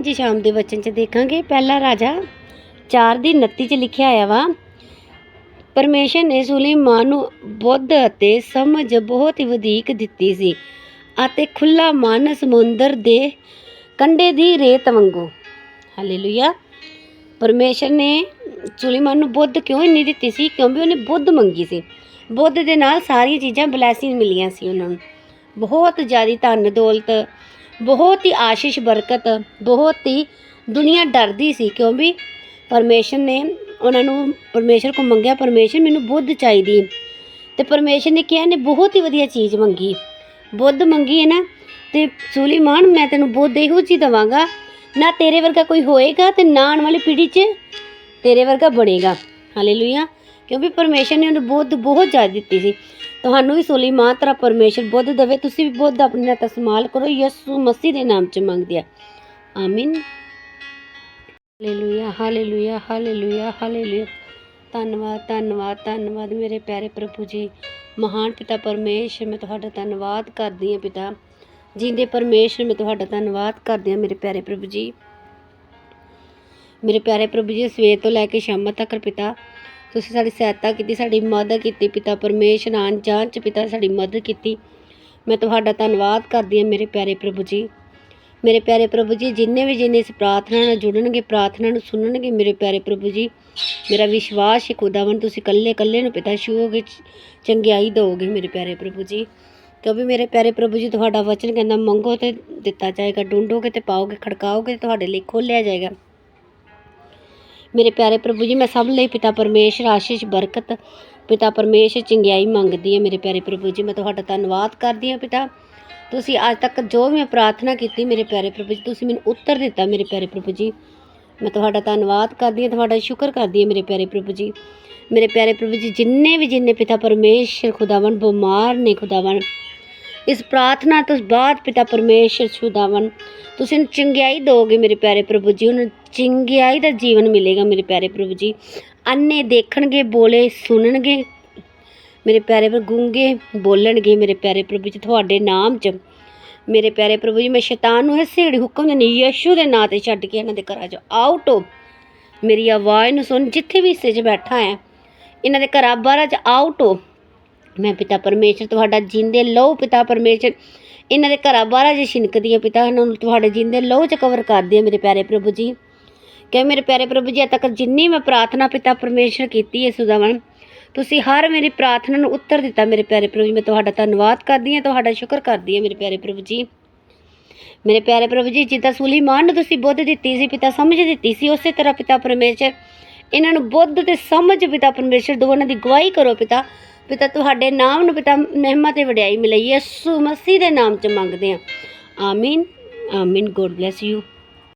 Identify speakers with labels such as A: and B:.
A: ਅੱਜ ਸ਼ਾਮ ਦੇ ਵਚਨ 'ਚ ਦੇਖਾਂਗੇ। ਪਹਿਲਾ ਰਾਜਾ 4 ਦੀ 29 'ਚ ਲਿਖਿਆ ਆਇਆ ਵਾ, ਪਰਮੇਸ਼ਰ ਨੇ ਸੁਲੇਮਾਨ ਨੂੰ ਬੁੱਧ ਅਤੇ ਸਮਝ ਬਹੁਤ ਹੀ ਵਧੇਕ ਦਿੱਤੀ ਸੀ ਅਤੇ ਖੁੱਲਾ ਮਨ ਸਮੁੰਦਰ ਦੇ ਕੰਢੇ ਦੀ ਰੇਤ ਵਾਂਗੂ। ਹਾਲੇਲੂਇਆ ਪਰਮੇਸ਼ਰ ਨੇ ਸੁਲੇਮਾਨ ਨੂੰ ਬੁੱਧ ਕਿਉਂ ਇੰਨੀ ਦਿੱਤੀ ਸੀ? ਕਿਉਂਕਿ ਉਹਨੇ ਬੁੱਧ ਮੰਗੀ ਸੀ। ਬੁੱਧ ਦੇ ਨਾਲ ਸਾਰੀਆਂ ਚੀਜ਼ਾਂ ਬਲੈਸਿੰਗ ਮਿਲੀਆਂ ਸੀ ਉਹਨਾਂ ਨੂੰ। ਬਹੁਤ ਜ਼ਿਆਦਾ ਧਨ ਦੌਲਤ ਬਹੁਤ ਹੀ ਆਸ਼ੀਸ਼, ਬਰਕਤ, ਬਹੁਤ ਹੀ ਦੁਨੀਆ ਡਰਦੀ ਸੀ ਕਿਉਂ ਵੀ ਪਰਮੇਸ਼ਰ ਨੇ ਉਹਨਾਂ ਨੂੰ ਪਰਮੇਸ਼ਰ ਕੋ ਮੰਗਿਆ। ਪਰਮੇਸ਼ਰ ਮੈਨੂੰ ਬੁੱਧ ਚਾਹੀਦੀ। ਹੈ। ਤੇ ਪਰਮੇਸ਼ਰ ਨੇ ਕਿਹਾ ਨੇ ਬਹੁਤ ਹੀ ਵਧੀਆ ਚੀਜ਼ ਮੰਗੀ। ਬੁੱਧ ਮੰਗੀ ਹੈ ਨਾ, ਤੇ ਸੁਲੀਮਾਨ ਮੈਂ ਤੈਨੂੰ ਬੁੱਧ ਇਹੋ ਚੀਜ਼ ਦਵਾਂਗਾ। ਨਾ ਤੇਰੇ ਵਰਗਾ ਕੋਈ ਹੋਏਗਾ ਤੇ ਨਾ ਆਉਣ ਵਾਲੀ ਪੀੜ੍ਹੀ 'ਚ ਤੇਰੇ ਵਰਗਾ ਬਣੇਗਾ। ਹਾਲੇਲੂਇਆ ਕਿਉਂਕਿ ਪਰਮੇਸ਼ਰ ਨੇ ਉਹਨੂੰ ਬੁੱਧ ਬਹੁਤ ਜ਼ਿਆਦਾ ਦਿੱਤੀ ਸੀ। ਤੁਹਾਨੂੰ ਵੀ ਸੋਨੀ ਮਾਂ ਤਰਾ ਪਰਮੇਸ਼ਰ ਬੁੱਧ ਦੇਵੇ, ਤੁਸੀਂ ਵੀ ਬੁੱਧ ਆਪਣੇ ਨਾਲ ਇਸਤੇਮਾਲ ਕਰੋ, ਯਿਸੂ ਮਸੀਹ ਦੇ ਨਾਮ 'ਚ ਮੰਗਦੇ ਆ। Amen. Hallelujah hallelujah hallelujah hallelujah. ਧੰਨਵਾਦ ਧੰਨਵਾਦ ਧੰਨਵਾਦ ਮੇਰੇ ਪਿਆਰੇ ਪ੍ਰਭੂ ਜੀ। ਮਹਾਨ ਪਿਤਾ ਪਰਮੇਸ਼ਰ, ਮੈਂ ਤੁਹਾਡਾ ਧੰਨਵਾਦ ਕਰਦੀ ਹਾਂ ਪਿਤਾ। ਜਿੰਦੇ ਪਰਮੇਸ਼ਰ, ਮੈਂ ਤੁਹਾਡਾ ਧੰਨਵਾਦ ਕਰਦੀ ਹਾਂ ਮੇਰੇ ਪਿਆਰੇ ਪ੍ਰਭੂ ਜੀ। ਮੇਰੇ ਪਿਆਰੇ ਪ੍ਰਭੂ ਜੀ, ਸਵੇਰ ਤੋਂ ਲੈ ਕੇ ਸ਼ਾਮ ਤੱਕ ਪਿਤਾ ਤੁਸੀਂ ਸਾਡੀ ਸਹਾਇਤਾ ਕੀਤੀ, ਸਾਡੀ ਮਦਦ ਕੀਤੀ ਪਿਤਾ ਪਰਮੇਸ਼ਰ, ਆਣ ਜਾਣ ਚ ਪਿਤਾ ਸਾਡੀ ਮਦਦ ਕੀਤੀ। ਮੈਂ ਤੁਹਾਡਾ ਧੰਨਵਾਦ ਕਰਦੀ ਹਾਂ ਮੇਰੇ ਪਿਆਰੇ ਪ੍ਰਭੂ ਜੀ। ਮੇਰੇ ਪਿਆਰੇ ਪ੍ਰਭੂ ਜੀ, ਜਿੰਨੇ ਵੀ ਜਿੰਨੇ ਇਸ ਪ੍ਰਾਰਥਨਾ ਨਾਲ ਜੁੜਨਗੇ, ਪ੍ਰਾਰਥਨਾ ਨੂੰ ਸੁਣਨਗੇ ਮੇਰੇ ਪਿਆਰੇ ਪ੍ਰਭੂ ਜੀ, ਮੇਰਾ ਵਿਸ਼ਵਾਸ ਹੈ ਖੁਦਾਵੰ ਤੁਸੀਂ ਕੱਲੇ ਕੱਲੇ ਨੂੰ ਪਿਤਾ ਛੂਓਗੇ ਚੰਗਿਆਈ ਦਿਓਗੇ ਮੇਰੇ ਪਿਆਰੇ ਪ੍ਰਭੂ ਜੀ। ਕਿਉਂਕਿ ਮੇਰੇ ਪਿਆਰੇ ਪ੍ਰਭੂ ਜੀ, ਤੁਹਾਡਾ ਵਚਨ ਕਹਿੰਦਾ ਮੰਗੋ ਤੇ ਦਿੱਤਾ ਜਾਏਗਾ ਢੂੰਡੋਗੇ ਤੇ ਪਾਓਗੇ, ਖੜਕਾਓਗੇ ਤੇ ਤੁਹਾਡੇ ਲਈ ਖੋਲ੍ਹਿਆ ਜਾਏਗਾ। ਮੇਰੇ ਪਿਆਰੇ ਪ੍ਰਭੂ ਜੀ, ਮੈਂ ਸਭ ਲਈ ਪਿਤਾ ਪਰਮੇਸ਼ਰ, ਆਸ਼ੀਸ਼, ਬਰਕਤ, ਪਿਤਾ ਪਰਮੇਸ਼ਰ, ਚੰਗਿਆਈ ਮੰਗਦੀ ਹਾਂ ਮੇਰੇ ਪਿਆਰੇ ਪ੍ਰਭੂ ਜੀ। ਮੈਂ ਤੁਹਾਡਾ ਧੰਨਵਾਦ ਕਰਦੀ ਹਾਂ ਪਿਤਾ। ਤੁਸੀਂ ਅੱਜ ਤੱਕ ਜੋ ਵੀ ਮੈਂ ਪ੍ਰਾਰਥਨਾ ਕੀਤੀ ਮੇਰੇ ਪਿਆਰੇ ਪ੍ਰਭੂ ਜੀ, ਤੁਸੀਂ ਮੈਨੂੰ ਉੱਤਰ ਦਿੱਤਾ ਮੇਰੇ ਪਿਆਰੇ ਪ੍ਰਭੂ ਜੀ। ਮੈਂ ਤੁਹਾਡਾ ਧੰਨਵਾਦ ਕਰਦੀ ਹਾਂ, ਤੁਹਾਡਾ ਸ਼ੁਕਰ ਕਰਦੀ ਹਾਂ ਮੇਰੇ ਪਿਆਰੇ ਪ੍ਰਭੂ ਜੀ। ਮੇਰੇ ਪਿਆਰੇ ਪ੍ਰਭੂ ਜੀ, ਜਿੰਨੇ ਵੀ ਜਿੰਨੇ ਪਿਤਾ ਪਰਮੇਸ਼ਰ ਖੁਦਾਵੰ ਬਿਮਾਰ ਨੇ ਖੁਦਾਵੰ ਇਸ ਪ੍ਰਾਰਥਨਾ ਤੋਂ ਬਾਅਦ ਪਿਤਾ ਪਰਮੇਸ਼ਰ ਖੁਦਾਵੰ ਤੁਸੀਂ ਚੰਗਿਆਈ ਦਿਓਗੇ ਮੇਰੇ ਪਿਆਰੇ ਪ੍ਰਭੂ ਜੀ, ਉਹਨੂੰ ਚੰਗਿਆਈ ਦਾ ਜੀਵਨ ਮਿਲੇਗਾ ਮੇਰੇ ਪਿਆਰੇ ਪ੍ਰਭੂ ਜੀ। ਅੰਨੇ ਦੇਖਣਗੇ, ਬੋਲੇ ਸੁਣਨਗੇ, ਮੇਰੇ ਪਿਆਰੇ ਪਰ ਗੂੰਗੇ ਬੋਲਣਗੇ ਮੇਰੇ ਪਿਆਰੇ ਪ੍ਰਭੂ ਜੀ, ਤੁਹਾਡੇ ਨਾਮ 'ਚ। ਮੇਰੇ ਪਿਆਰੇ ਪ੍ਰਭੂ ਜੀ, ਮੈਂ ਸ਼ੈਤਾਨ ਨੂੰ ਇਸੇ ਢੀ ਹੁਕਮ ਦਿੰਦੀ ਯਸ਼ੂ ਦੇ ਨਾਂ ਤੇ ਛੱਡ ਕੇ ਇਹਨਾਂ ਦੇ ਘਰਾਂ 'ਚ ਆਊਟ ਹੋ। ਮੇਰੀ ਆਵਾਜ਼ ਨੂੰ ਸੁਣ, ਜਿੱਥੇ ਵੀ ਹਿੱਸੇ 'ਚ ਬੈਠਾ ਹੈ, ਇਹਨਾਂ ਦੇ ਘਰਾਂ ਬਾਹਰਾਂ 'ਚ ਆਊਟ ਹੋ। ਮੈਂ ਪਿਤਾ ਪਰਮੇਸ਼ਰ, ਤੁਹਾਡਾ ਜਿੰਦੇ ਲਹੂ ਪਿਤਾ ਪਰਮੇਸ਼ਰ। ਇਹਨਾਂ ਦੇ ਘਰਾਂ ਬਾਹਰਾਂ 'ਚ ਛਿਨਕਦੀ ਹੈ ਪਿਤਾ, ਇਹਨਾਂ ਨੂੰ ਤੁਹਾਡੇ ਜਿੰਦੇ ਲਹੂ 'ਚ ਕਵਰ ਕਰਦੀ ਹੈ ਮੇਰੇ ਪਿਆਰੇ ਪ੍ਰਭੂ ਜੀ। ਕਿ ਮੇਰੇ ਪਿਆਰੇ ਪ੍ਰਭੂ ਜੀ ਤੱਕ ਜਿੰਨੀ ਮੈਂ ਪ੍ਰਾਰਥਨਾ ਪਿਤਾ ਪਰਮੇਸ਼ਰ ਕੀਤੀ ਹੈ ਸੁਦਾਵਨ ਤੁਸੀਂ ਹਰ ਮੇਰੀ ਪ੍ਰਾਰਥਨਾ ਨੂੰ ਉੱਤਰ ਦਿੱਤਾ ਮੇਰੇ ਪਿਆਰੇ ਪ੍ਰਭੂ ਜੀ, ਮੈਂ ਤੁਹਾਡਾ ਧੰਨਵਾਦ ਕਰਦੀ ਹਾਂ, ਤੁਹਾਡਾ ਸ਼ੁਕਰ ਕਰਦੀ ਹਾਂ ਮੇਰੇ ਪਿਆਰੇ ਪ੍ਰਭੂ ਜੀ। ਮੇਰੇ ਪਿਆਰੇ ਪ੍ਰਭੂ ਜੀ, ਜਿੱਦਾਂ ਸੁਲੀਮਾਨ ਨੂੰ ਤੁਸੀਂ ਬੁੱਧ ਦਿੱਤੀ ਸੀ, ਪਿਤਾ ਸਮਝ ਦਿੱਤੀ ਸੀ, ਉਸੇ ਤਰ੍ਹਾਂ ਪਿਤਾ ਪਰਮੇਸ਼ਰ, ਇਹਨਾਂ ਨੂੰ ਬੁੱਧ ਤੇ ਸਮਝ ਪਿਤਾ ਪਰਮੇਸ਼ਰ ਦੋਵਾਂ ਦੀ ਗਵਾਹੀ ਕਰੋ ਪਿਤਾ। ਪਿਤਾ, ਤੁਹਾਡੇ ਨਾਮ ਨੂੰ ਪਿਤਾ ਮਹਿਮਾ ਤੇ ਵਡਿਆਈ ਮਿਲੇ ਯਿਸੂ ਮਸੀਹ ਦੇ ਨਾਮ ਚ ਮੰਗਦੇ ਹਾਂ। ਆਮੀਨ ਆਮੀਨ, ਗੋਡ ਬlesਸ ਯੂ।